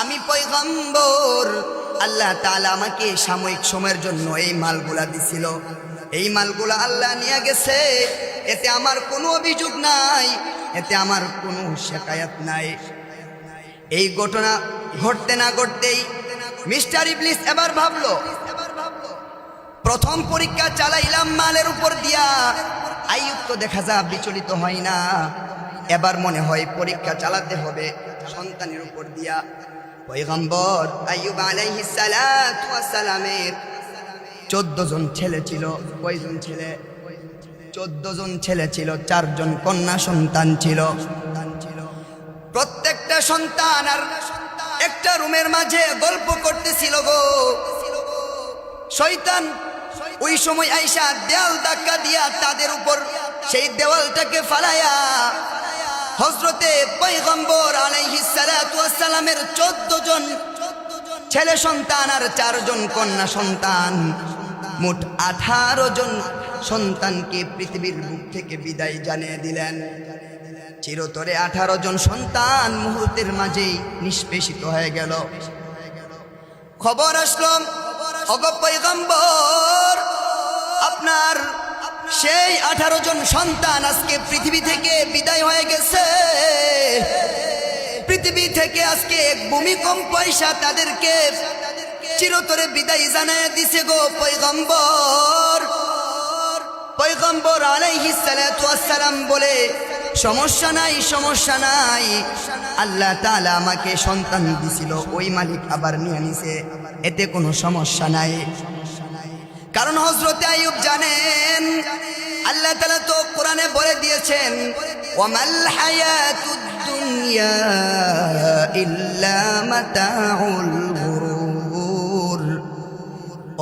আমি পয়গম্বর। আল্লাহ তালা আমাকে সাময়িক সময়ের জন্য এই মালগুলা দিছিল। এই মালগুলা আল্লাহ নিয়ে গেছে। এতে আমার কোনো অভিযোগ নাই। এতে আমার কোনো শেকায়াত নাই। এই ঘটনা ঘটতে না ঘটতেই মিস্টার ইবলিস এবার ভাবলো, প্রথম পরীক্ষা চালাইলাম মালের উপর দিয়া, আইয়ুব তো দেখা যা বিচলিত হয় না। এবার মনে হয় পরীক্ষা চালাতে হবে সন্তানের উপর দিয়া। পয়গম্বর আইয়ুব আলাইহিস সালাতু ওয়াস সালামের চোদ্দ জন ছেলে ছিল কয়জন ছেলে? চোদ্দ জন ছেলে ছিল চারজন কন্যা সন্তান ছিল। প্রত্যেকটা সন্তান আর একটা রুমের মাঝে গল্প করতেছিল গো। শয়তান ওই সময় আইসা দেওয়াল ধাক্কা দিয়া তাদের উপর সেই দেওয়ালটাকে ফালায়া হজরতে পৈগম্বর আলাইহিস সালাতু ওয়াস সালামের চোদ্দ জন ছেলে সন্তান আর চারজন কন্যা সন্তান। মোট আঠারো জন সন্তানকে পৃথিবীর বুক থেকে বিদায় জানিয়ে দিলেন। চিরতরে আঠারো জন সন্তান মুহূর্তের মাঝেই নিষ্পেষিত হয়ে গেল। খবর আসলো, অগ পৈগম্বর আপনার সেই আঠারো জন সন্তান আজকে পৃথিবী থেকে বিদায় হয়ে গেছে। পৃথিবী থেকে আজকে এক ভূমিকম্প পয়সা তাদেরকে চিরতরে বিদায় জানায় দিছে গো পৈগম্বর পৈগম্বর ওয়াস সালাম বলে, সমস্যা নাই সমস্যা নাই। আল্লাহ তাআলা আমাকে সন্তান দিছিল, ওই মালিক আবার নিয়ে নিছে। এতে কোনো সমস্যা নাই। কারণ হজরতে আয়ুব জানেন, আল্লাহ তালা তো কোরআনে বলে দিয়েছেন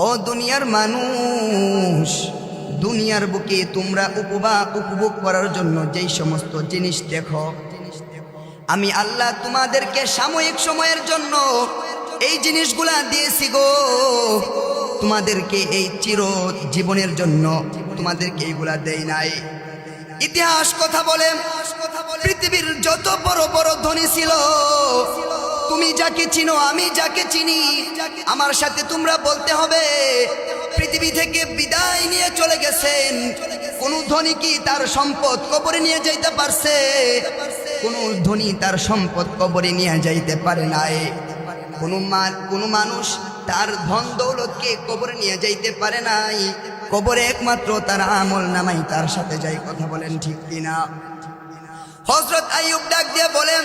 ও দুনিয়ার মানুষ, দুনিয়ার বুকে তোমরা উপবা, উপভোগ করার জন্য যেই সমস্ত জিনিস দেখো, আমি আল্লাহ তোমাদেরকে সাময়িক সময়ের জন্য এই জিনিসগুলা দিয়েছি গো। তোমাদেরকে এই চির জীবনের জন্য তোমাদেরকে এইগুলা দেই নাই। ইতিহাস কথা বলে, পৃথিবীর যত বড় বড় ধনী ছিল, তুমি যাকে চিনো, আমি যাকে চিনি, আমার সাথে তোমরা বলতে হবে, পৃথিবী থেকে বিদায় নিয়ে চলে গেছেন। কোন ধনী কি তার সম্পদ কবরে নিয়ে যাইতে পারছে? কোন ধনী তার সম্পদ কবরে নিয়ে যাইতে পারে নাই। কোন কোন মানুষ তার ধন দৌলতকে কবরে নিয়ে যাইতে পারে নাই। কবরে একমাত্র তার আমল নামাই তার সাথে যাই কথা বলেন ঠিক কিনা। হজরত আইয়ুব ডাক দিয়ে বলেন,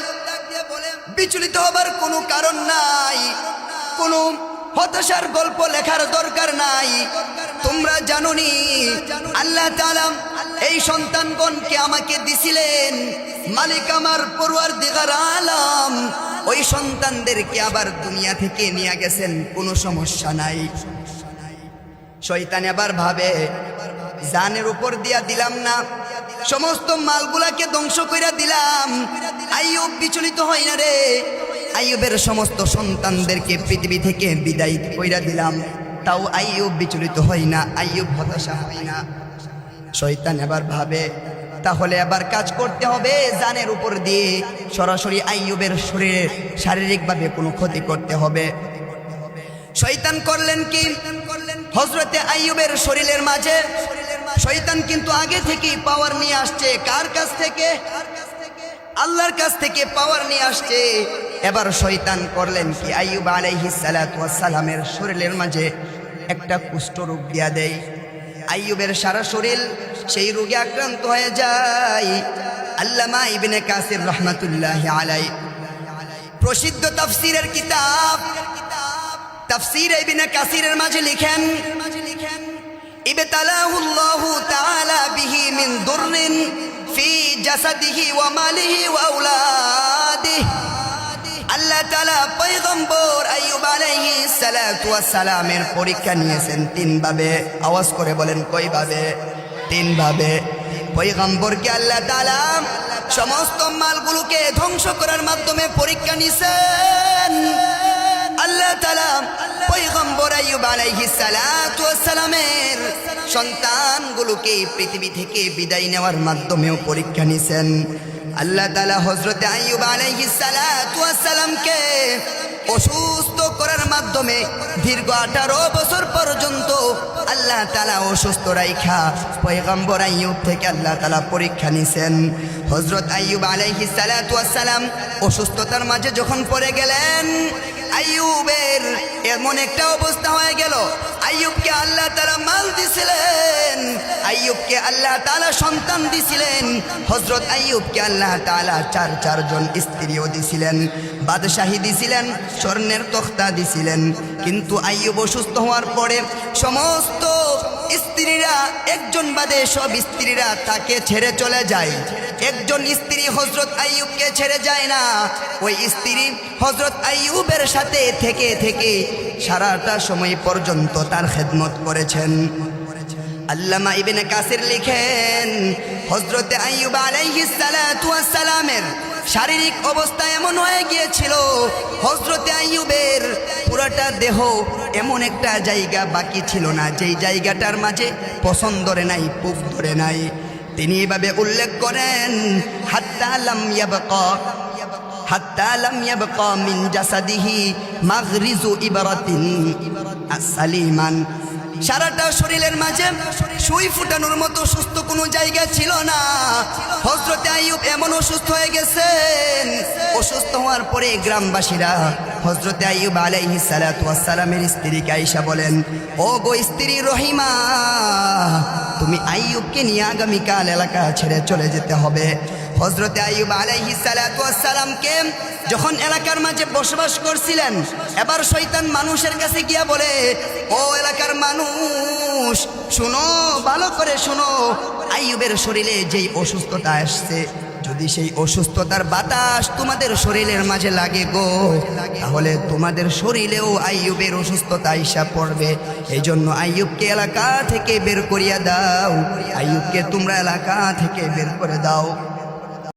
বিচলিত হবার কোনো কারণ নাই। কোনো হতাশার গল্প লেখার দরকার নাই। তোমরা জানুনি, আল্লাহ এই সন্তানগণকে আমাকে দিছিলেন। মালিক আমার পড়ুয়ার দিগার আলাম। ওই সন্তানদেরকে আবার দুনিয়া থেকে নিয়ে গেছেন, কোনো সমস্যা নাই। শয়তান এবার ভাবে, জানের উপর দিয়া দিলাম না, সমস্ত মালগুলাকে ধ্বংস কইরা দিলাম। আইয়ুব বিচলিত হয় না রে। আইয়ুবের সমস্ত সন্তানদেরকে পৃথিবী থেকে বিদায় কইরা দিলাম। তাও আইয়ুব বিচলিত হয় না, আইয়ুব হতাশা হয় না। শয়তান এবার ভাবে তাহলে আবার কাজ করতে হবে জানের উপর দিয়ে। সরাসরি আইয়ুবের শরীরে শারীরিকভাবে কোনো ক্ষতি করতে হবে। শয়তান করলেন কি? হজরতে আইয়ুবের শরীরের মাঝে। শৈতান কিন্তু আগে থেকেই পাওয়ার নিয়ে আসছে। কার কাছ থেকে? আল্লাহর কাছ থেকে পাওয়ার নিয়ে আসছে। এবার শয়তান করলেন কি? আইয়ুব আলাইহিস সালামের শরীরের মাঝে একটা কুষ্ঠ রোগ দিয়া দেয়। আইয়ুবের সারা শরীর সেই রোগে আক্রান্ত হয়ে যায়। আল্লামা ইবনে কাসির রহমাতুল্লাহ আলাই প্রসিদ্ধ তাফসীরের কিতাব, তাফসীর ইবনে কাসিরের মাঝে লিখেন ইবতালাহু আল্লাহু তাআলা বিহি মিন দুররিন ফি জাসাদিহি ওয়া মালিহি ওয়া আওলাদিহি। আল্লাহ ওয়াস সালামের পরীক্ষা নিয়েছেন তিন ভাবে আওয়াজ করে বলেন কই ভাবে তিন ভাবে পয়গম্বরকে আল্লাহ তাআলা সমস্ত মালগুলোকে ধ্বংস করার মাধ্যমে পরীক্ষা নিছেন। আল্লাহ তাআলা পয়গম্বর আইয়ুব ওয়াস সালামের সন্তানগুলোকে পৃথিবী থেকে বিদায় নেওয়ার মাধ্যমেও পরীক্ষা নিছেন। আল্লাহ তালা হজরতে আইয়ুব আলাইহিস সালাতু ওয়াস সালামকে অসুস্থ করার মাধ্যমে দীর্ঘ আঠারো বছর পর্যন্ত আল্লাহ তালা অসুস্থ রাইখা পয়গম্বর আইয়ুব থেকে আল্লাহ তালা পরীক্ষা নিছেন। হজরত আইয়ুব আলাইহি সালাম অসুস্থতার মাঝে যখন পড়ে গেলেন আইয়ুবের এমন একটা অবস্থা হয়ে গেল। আইয়ুবকে আল্লাহ তালা মাল দিছিলেন। আইয়ুবকে আল্লাহ তালা সন্তান দিছিলেন। হজরত আইয়ুবকে আল্লাহ তালা চার চারজন স্ত্রীও দিছিলেন, বাদশাহী দিছিলেন, স্বর্ণের তখ্তা দিছিলেন। কিন্তু আইয়ুব অসুস্থ হওয়ার পরে সমস্ত স্ত্রীরা একজন বাদে সব স্ত্রীরা তাকে ছেড়ে চলে যায়। একজন স্ত্রী হজরত আইয়ুবকে ছেড়ে যায় না। ওই স্ত্রী হজরত আইয়ুবের সাথে থেকে থেকে সারাটা সময় পর্যন্ত তার খেদমত করেছেন। আল্লামা ইবেনে কাসির লিখেন হজরতে আইয়ুব আলাইহিস সালাতু ওয়াস সালামের শারীরিক অবস্থা এমন হয়ে গিয়েছিল হজরতে আইয়ুবের পুরোটা দেহ এমন একটা জায়গা বাকি ছিল না, যেই জায়গাটার মাঝে পছন্দ ধরে নাই পুফ ধরে নাই। তিনি এভাবে উল্লেখ করেন, হাত্তা লাম ইয়াবকা, হাত্তা লাম ইয়াবকা মিন জাসাদিহি মাগরিজু ইবারাতিন সালিমান সারাটা শরীরের মাঝে সুই ফুটানোর মতো সুস্থ কোনো জায়গা ছিল না। হজরতে আইয়ুব এমন অসুস্থ হয়ে গেছেন। অসুস্থ হওয়ার পরে গ্রামবাসীরা হজরতে আইয়ুব আলাইহি সালামের স্ত্রীকে আইসা বলেন, ও গো স্ত্রী রহিমা, তুমি আইয়ুবকে নিয়ে আগামীকাল এলাকা ছেড়ে চলে যেতে হবে। হজরতে আইয়ুব আলাইহি সালামকে যখন এলাকার মাঝে বসবাস করছিলেন, এবার শৈতান মানুষের কাছে গিয়া বলে, ও এলাকার মানুষ, শুনো, ভালো করে শুনো, আইয়ুবের শরীরে যেই অসুস্থতা আসছে, যদি সেই অসুস্থতার বাতাস তোমাদের শরীরের মাঝে লাগে গো, তাহলে তোমাদের শরীরেও আইয়ুবের অসুস্থতা আইসা পড়বে। এই জন্য আইয়ুবকে এলাকা থেকে বের করিয়া দাও, আইয়ুবকে তোমরা এলাকা থেকে বের করে দাও।